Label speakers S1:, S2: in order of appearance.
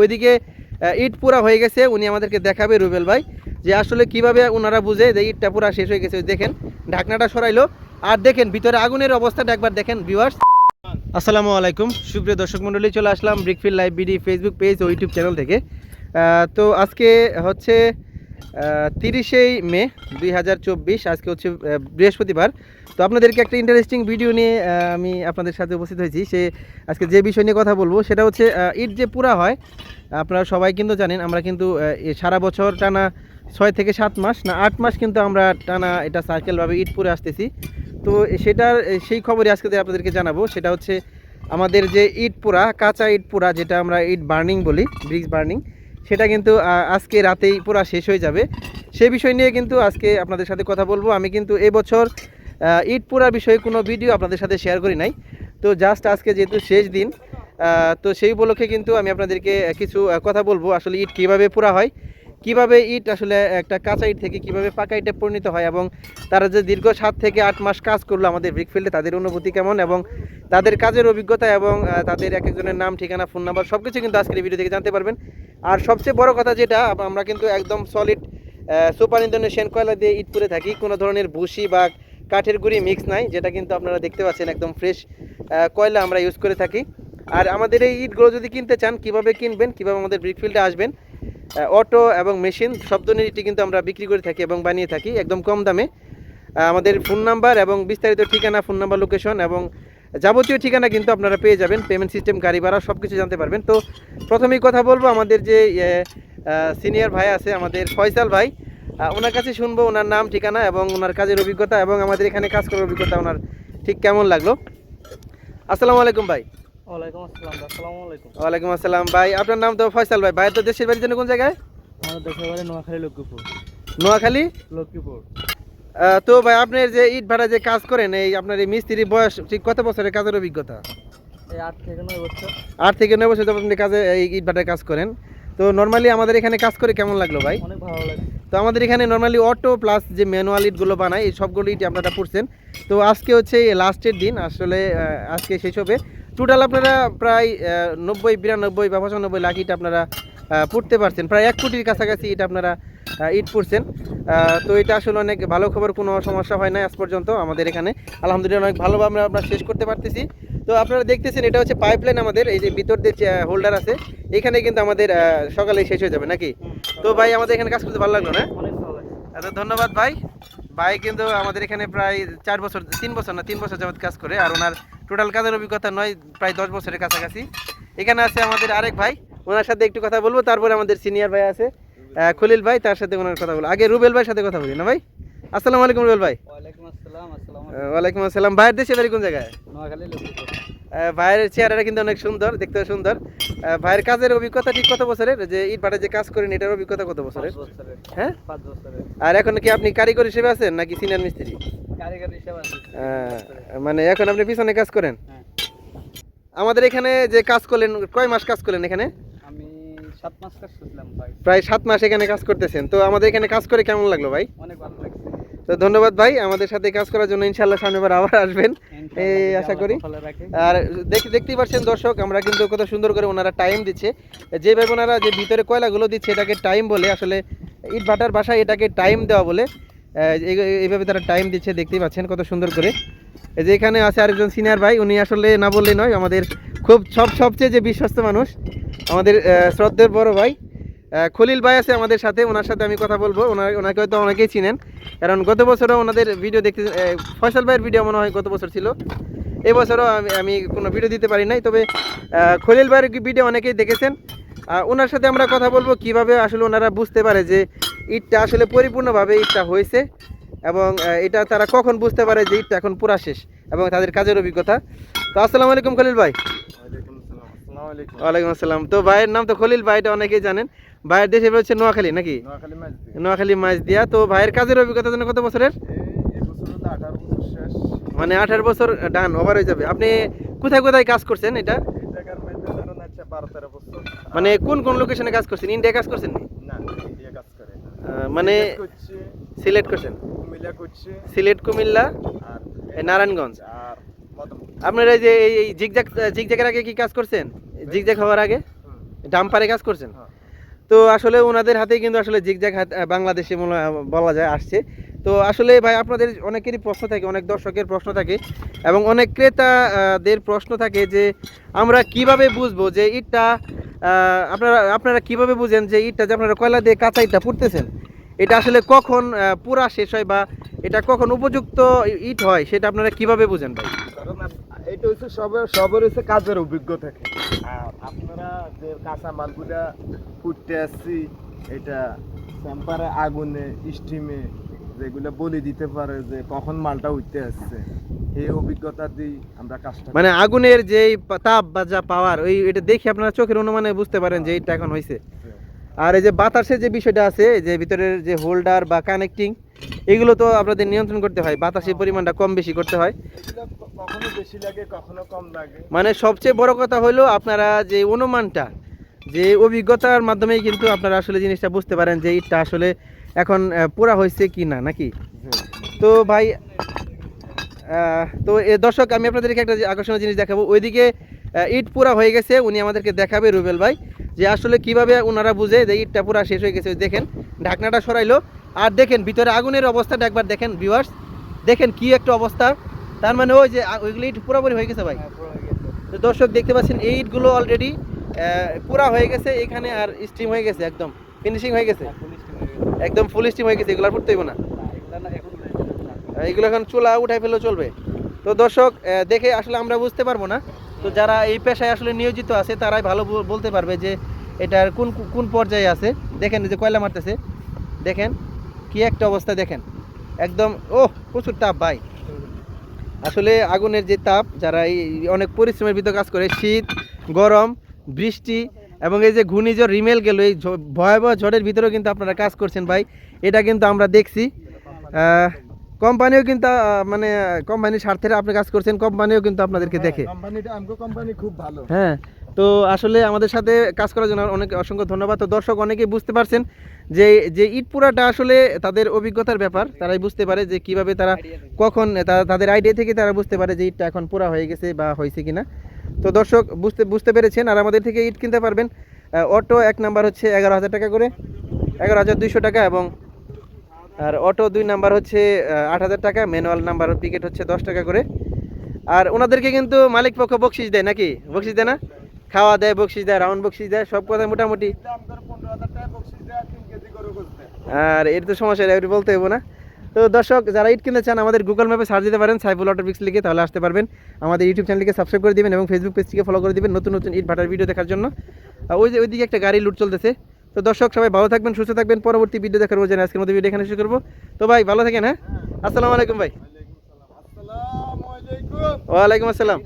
S1: ওইদিকে ইট পুরা হয়ে গেছে, উনি আমাদেরকে দেখাবে রুবেল ভাই, যে আসলে কীভাবে ওনারা বুঝে যে ইটটা পুরা শেষ হয়ে গেছে। দেখেন, ঢাকনাটা সরাইলো। আর দেখেন, ভিতরে আগুনের অবস্থাটা একবার দেখেন ভিউয়ার্স আসসালামু আলাইকুম। সুপ্রিয় দর্শক মণ্ডলী, চলে আসলাম ব্রিকফিল লাইব্রেরি ফেসবুক পেজ ও ইউটিউব চ্যানেল থেকে। তো আজকে হচ্ছে তিরিশেই মে দুই হাজার চব্বিশ, আজকে হচ্ছে বৃহস্পতিবার। তো আপনাদেরকে একটা ইন্টারেস্টিং ভিডিও নিয়ে আমি আপনাদের সাথে উপস্থিত হয়েছি। সে, আজকে যে বিষয় নিয়ে কথা বলব, সেটা হচ্ছে ইট যে পুরা হয়, আপনারা সবাই কিন্তু জানেন, আমরা কিন্তু সারা বছর টানা ছয় থেকে সাত মাস, না, আট মাস কিন্তু আমরা টানা এটা সার্কেলভাবে ইট পুরে আসতেছি। তো সেটার সেই খবরই আজকে আপনাদেরকে জানাব, সেটা হচ্ছে, আমাদের যে ইট পোড়া কাঁচা ইট পোড়া যেটা আমরা ইট বার্নিং বলি ব্রিক্স বার্নিং সেটা কিন্তু আজকে রাতেই পুরা শেষ হয়ে যাবে। সে বিষয় নিয়ে কিন্তু আজকে আপনাদের সাথে কথা বলব। আমি কিন্তু এবছর ইট পোড়ার বিষয়ে কোনো ভিডিও আপনাদের সাথে শেয়ার করি নাই। তো জাস্ট আজকে যেহেতু শেষ দিন তো সেই উপলক্ষে কিন্তু আমি আপনাদেরকে কিছু কথা বলব। আসলে ইট কীভাবে পোড়া হয় কীভাবে ইট আসলে একটা কাঁচা ইট থেকে কীভাবে পাকা ইটে পরিণত হয় এবং তারা যে দীর্ঘ সাত থেকে আট মাস কাজ করল আমাদের ব্রিকফিল্ডে, তাদের অনুভূতি কেমন এবং তাদের কাজের অভিজ্ঞতা এবং তাদের এক একজনের নাম, ঠিকানা, ফোন নাম্বার সব কিছু কিন্তু আজকের ভিডিও থেকে জানতে পারবেন। আর সবচেয়ে বড় কথা যেটা আমরা কিন্তু একদম সলিড সুপার ইন্দোনেশিয়ান কয়লা দিয়ে ইট করে থাকি, কোনো ধরনের ভুসি বা কাঠের গুঁড়ি মিক্স নাই, যেটা কিন্তু আপনারা দেখতে পাচ্ছেন একদম ফ্রেশ কয়লা আমরা ইউজ করে থাকি। আর আমাদের এই ইটগুলো যদি কিনতে চান, কীভাবে কিনবেন, কীভাবে আমাদের ব্রিকফিল্ডে আসবেন অটো এবং মেশিন সব ধরনের ইটই কিন্তু আমরা বিক্রি করে থাকি এবং বানিয়ে থাকি একদম কম দামে। আমাদের ফোন নাম্বার এবং বিস্তারিত ঠিকানা, ফোন নাম্বার লোকেশন এবং যাবতীয় ঠিকানা কিন্তু আপনারা পেয়ে যাবেন। পেমেন্ট সিস্টেম গাড়ি ভাড়া সব কিছু জানতে পারবেন। তো প্রথমেই কথা বলব, আমাদের যে সিনিয়র ভাই আছে, আমাদের ফয়সাল ভাই। ওনার কাছে শুনব ওনার নাম, ঠিকানা এবং ওনার কাজের অভিজ্ঞতা এবং আমাদের এখানে কাজ করার অভিজ্ঞতা ওনার ঠিক কেমন লাগল। আসসালামু আলাইকুম ভাই।
S2: ওয়ালাইকুম আসসালাম আসসালামু আলাইকুম।
S1: ওয়ালাইকুম আসসালাম ভাই আপনার নাম তো ফয়সাল ভাই। ভাই তো দেশের বাড়ির জন্য কোন জায়গায়?
S2: আমাদের দেশের বাড়ি নোয়াখালী লক্ষ্মীপুর।
S1: নোয়াখালী?
S2: লক্ষ্মীপুর।
S1: তো ভাই আপনার যে ইট ভাড়া যে কাজ করেন এই আপনার এই মিস্ত্রি বয়স ঠিক কত বছরের কাজের অভিজ্ঞতা?
S2: এই আট থেকে নয় বছর।
S1: আট থেকে নয় বছর আপনি কাজে এই ইট ভাটায় কাজ করেন তো নর্মালি আমাদের এখানে কাজ করে কেমন লাগল ভাই?
S2: অনেক ভালো লাগে।
S1: তো আমাদের এখানে নর্মালি অটো প্লাস যে ম্যানুয়াল ইটগুলো বানায় এই সবগুলো ইট আপনারা পড়ছেন। তো আজকে হচ্ছে লাস্টের দিন আসলে আজকে শেষ হবে। টোটাল আপনারা প্রায় নব্বই, বিরানব্বই বা পঁচানব্বই লাখ ইট আপনারা পুড়তে পারছেন। প্রায় এক কোটির কাছাকাছি ইট আপনারা ইট পুড়ছেন তো এটা আসলে অনেক ভালো খবর, কোনো সমস্যা হয় না আজ পর্যন্ত আমাদের এখানে। আলহামদুলিল্লাহ অনেক ভালোভাবে আমরা আমরা শেষ করতে পারতেছি। তো আপনারা দেখতেছেন, এটা হচ্ছে পাইপলাইন আমাদের, এই যে ভিতর দিয়ে হোল্ডার আছে। এখানে কিন্তু আমাদের সকালে শেষ হয়ে যাবে নাকি? তো ভাই, আমাদের এখানে কাজ করতে ভালো লাগল না? আচ্ছা ধন্যবাদ ভাই। ভাই কিন্তু আমাদের এখানে প্রায় চার বছর, তিন বছর না, তিন বছর যাবত কাজ করে, আর ওনার টোটাল কাজের অভিজ্ঞতা নয় প্রায় দশ বছরের কাছাকাছি। এখানে আছে আমাদের আরেক ভাই ওনার সাথে একটু কথা বলব তারপরে আমাদের সিনিয়র ভাই আছে খলিল ভাই তার সাথে ওনার কথা বলব। আগে রুবেল ভাইয়ের সাথে কথা বলি না ভাই? আসসালামু আলাইকুম রুবেল ভাই।
S2: ওয়ালাইকুম আসসালাম
S1: ভাইয়ের দেশে বাড়ি কোন জায়গায়? ভাইয়ের চেহারাটা কিন্তু অনেক সুন্দর দেখতে সুন্দর। ভাইয়ের কাজের অভিজ্ঞতা ঠিক কত বছরের? যে ইট ভাটা যে কাজ করেন এটার অভিজ্ঞতা কত বছরের? হ্যাঁ? আর এখন কি আপনি কারিগর হিসেবে আছেন নাকি সিনিয়র মিস্ত্রি? আহ, মানে এখন আপনি পিছনে কাজ করেন?
S2: হ্যাঁ।
S1: আমাদের এখানে যে কাজ করলেন কয় মাস কাজ করলেন এখানে? প্রায় সাত মাস এখানে কাজ করতেছেন। তো আমাদের এখানে কাজ করে কেমন লাগল ভাই?
S2: অনেক ভালো লাগছে।
S1: তো ধন্যবাদ ভাই আমাদের সাথে কাজ করার জন্য ইনশাল্লাহ সামনেবার আবার আসবেন। এই আশা করি। আর দেখ- দেখতেই পাচ্ছেন দর্শক আমরা কিন্তু কত সুন্দর করে ওনারা টাইম দিচ্ছে। যে ভাই বোনারা যে ভিতরে কয়লাগুলো দিচ্ছে এটাকে টাইম বলে আসলে ইট ভাটার বাসায় এটাকে টাইম দেওয়া বলে। এইভাবে তারা টাইম দিচ্ছে, দেখতেই পাচ্ছেন কত সুন্দর করে। এই যে এখানে আছে আরেকজন সিনিয়র ভাই, উনি আসলে না বললেই নয়, আমাদের খুব সব সবচেয়ে যে বিশ্বস্ত মানুষ, আমাদের শ্রদ্ধের বড় ভাই খলিল ভাই আছে আমাদের সাথে, ওনার সাথে আমি কথা বলব। ওনার ওনাকে হয়তো অনেকেই চিনেন, কারণ গত বছরও ওনাদের ভিডিও দেখতে ফয়সাল ভাইয়ের ভিডিও মনে হয় গত বছর ছিল। এবছরও আমি আমি কোনো ভিডিও দিতে পারি নাই, তবে খলিল ভাইয়ের ভিডিও অনেকেই দেখেছেন। ওনার সাথে আমরা কথা বলব কীভাবে আসলে ওনারা বুঝতে পারে যে ইটটা আসলে পরিপূর্ণভাবে ইটটা হয়েছে এবং এটা তারা কখন বুঝতে পারে যে ইটটা এখন পুরা শেষ এবং তাদের কাজের অভিজ্ঞতা। তো আসসালামু আলাইকুম খলিল ভাই। ওয়ালাইকুম আসসালাম। তো ভাইয়ের নাম তো খলিল ভাই এটা অনেকেই জানেন। ভাইয়ের দেশে হচ্ছে নোয়াখালী নাকি?
S2: নোয়াখালী মাছ
S1: দিয়া তো ভাইয়ের কাজের অভিজ্ঞতা যেন কত বছরের? মানে আঠারো বছর ডান ওভার হয়ে যাবে। আপনি কোথায় কোথায় কাজ করছেন এটা
S2: এই জায়গার মধ্যে ধরুন আছে বারো তেরো বছর
S1: মানে কোন কোন লোকেশনে কাজ করছেন? ইন্ডিয়া কাজ করছেন না?
S2: ইন্ডিয়া কাজ করে
S1: মানে সিলেট করছেন?
S2: কুমিল্লা করছে।
S1: সিলেট কুমিল্লা?
S2: আর
S1: নারায়ণগঞ্জ?
S2: আর
S1: আপনারা এই যে এই জিগজ্যাগ জিগজ্যাগের আগে কি কাজ করছেন? জিগজ্যাগ হওয়ার আগে? ডাম্পারে কাজ করছেন?
S2: হ্যাঁ।
S1: তো আসলে ওনাদের হাতেই কিন্তু আসলে জিগজ্যাগ হাত বাংলাদেশে বলা যায় আসছে। তো আসলে ভাই আপনাদের অনেকেরই প্রশ্ন থাকে অনেক দর্শকের প্রশ্ন থাকে এবং অনেক ক্রেতাদের প্রশ্ন থাকে যে আমরা কীভাবে বুঝব যে ইটটা আপনারা আপনারা কীভাবে বুঝেন যে ইটটা যে আপনারা কয়লা দিয়ে কাঁচা ইটটা পুড়তেছেন এটা আসলে কখন পুরা শেষ হয় বা এটা কখন উপযুক্ত ইট হয় সেটা আপনারা কীভাবে বুঝেন ভাই?
S2: এটা হচ্ছে সবার সবার হচ্ছে কাজের অভিজ্ঞ থাকে। আপনারা যে কাঁচা মালগুলা ফুটতে আসছি, এটা স্যাম্পারে আগুনে, স্টিমে যেগুলো বলে দিতে পারে যে কখন মালটা উঠতে আসছে এই অভিজ্ঞতা দিয়ে আমরা কাজটা
S1: মানে আগুনের যে তাপ বা যা পাওয়ার ওই এটা দেখে আপনারা চোখের অনুমানে বুঝতে পারেন যে এটা এখন হয়েছে আর এই যে বাতাসের যে বিষয়টা আছে যে ভিতরের যে হোল্ডার বা কানেক্টিং এগুলো তো আপনাদের নিয়ন্ত্রণ করতে হয় বাতাসের পরিমাণটা কম বেশি করতে হয়।
S2: কখনো বেশি লাগে কখনো কম লাগে।
S1: মানে সবচেয়ে বড় কথা হলো আপনারা যে অনুমানটা যে অভিজ্ঞতার মাধ্যমেই কিন্তু আপনারা আসলে জিনিসটা বুঝতে পারেন যে ইটটা আসলে এখন পুরা হয়েছে কি না নাকি? তো ভাই তো এ দর্শক আমি আপনাদেরকে একটা আকর্ষণীয় জিনিস দেখাবো। ওইদিকে ইট পুরা হয়ে গেছে উনি আমাদেরকে দেখাবে রুবেল ভাই যে আসলে কীভাবে ওনারা বুঝে যে ইটটা পুরা শেষ হয়ে গেছে। দেখেন ঢাকনাটা সরাইলো। আর দেখেন ভিতরে আগুনের অবস্থাটা একবার দেখেন ভিউয়ার্স দেখেন কি একটা অবস্থা। তার মানে ওই যে ওইগুলো ইট পুরোপুরি হয়ে গেছে ভাই। তো দর্শক দেখতে পাচ্ছেন এই ইটগুলো অলরেডি পুরা হয়ে গেছে এখানে আর স্টিম হয়ে গেছে একদম। ফিনিশিং হয়ে গেছে। একদম ফুল স্টিম হয়ে গেছে, এগুলো আর না। এগুলো এখন চুলা উঠাই ফেলেও চলবে। তো দর্শক দেখে আসলে আমরা বুঝতে পারব না। তো যারা এই পেশায় আসলে নিয়োজিত আছে, তারাই ভালো বলতে পারবে যে এটার কোন কোন পর্যায়ে আছে। দেখেন যে কয়লা মারতেছে। দেখেন কি একটা অবস্থা, দেখেন। একদম ও প্রচুর তাপ ভাই। আসলে আগুনের যে তাপ, যারা এই অনেক পরিশ্রমের ভিতর কাজ করে, শীত, গরম, বৃষ্টি এবং এই যে ঘূর্ণিঝড় রিমেল গেল এই ভয়াবহ ঝড়ের ভিতরেও কিন্তু আপনারা কাজ করছেন ভাই। এটা কিন্তু আমরা দেখছি। কোম্পানিও কিন্তু মানে কোম্পানির স্বার্থে আপনি কাজ করছেন কোম্পানিও কিন্তু আপনাদেরকে দেখে।
S2: কোম্পানি খুব ভালো।
S1: হ্যাঁ তো আসলে আমাদের সাথে কাজ করার জন্য অনেক অসংখ্য ধন্যবাদ। তো দর্শক অনেকেই বুঝতে পারছেন যে যে ইট পুরাটা আসলে তাদের অভিজ্ঞতার ব্যাপার। তারাই বুঝতে পারে যে কীভাবে তারা কখন তাদের আইডিয়া থেকে তারা বুঝতে পারে যে ইটটা এখন পুরা হয়ে গেছে বা হয়েছে কিনা। তো দর্শক বুঝতে বুঝতে পেরেছেন আর আমাদের থেকে ইট কিনতে পারবেন। অটো এক নাম্বার হচ্ছে এগারো হাজার টাকা করে এগারো হাজার দুইশো টাকা এবং আর অটো দুই নাম্বার হচ্ছে আট হাজার টাকা ম্যানুয়াল নাম্বার পিকেট হচ্ছে দশ টাকা করে। আর ওনাদেরকে কিন্তু মালিক পক্ষ বকশিস দেয় নাকি? বকশিস দেয় না? খাওয়া দেয় বকশিস দেয় রাউন্ড বকশিস দেয় সব কথা মোটামুটি। আর এর তো সমস্যা বলতে হব না। তো দর্শক যারা ইট কিনতে চান আমাদের গুগল ম্যাপে সার্চ দিতে পারেন সাইফুল অটো পিক্স লিখে তাহলে আসতে পারবেন। আমাদের ইউটিউব চ্যানেলকে সাবস্ক্রাইব করে দিবেন এবং ফেসবুক পেজটিকে ফলো করে দিবেন নতুন নতুন ইট ভাটার ভিডিও দেখার জন্য। ওই যে ওইদিকে একটা গাড়ি লুট চলতেছে। তো দর্শক সবাই ভালো থাকবেন সুস্থ থাকবেন। পরবর্তী ভিডিও দেখার জন্য আজকের মধ্যে ভিডিও এখানে শুরু করব। তো ভাই ভালো থাকেন হ্যাঁ? আসসালামু আলাইকুম ভাই। ওয়ালাইকুম আসসালাম।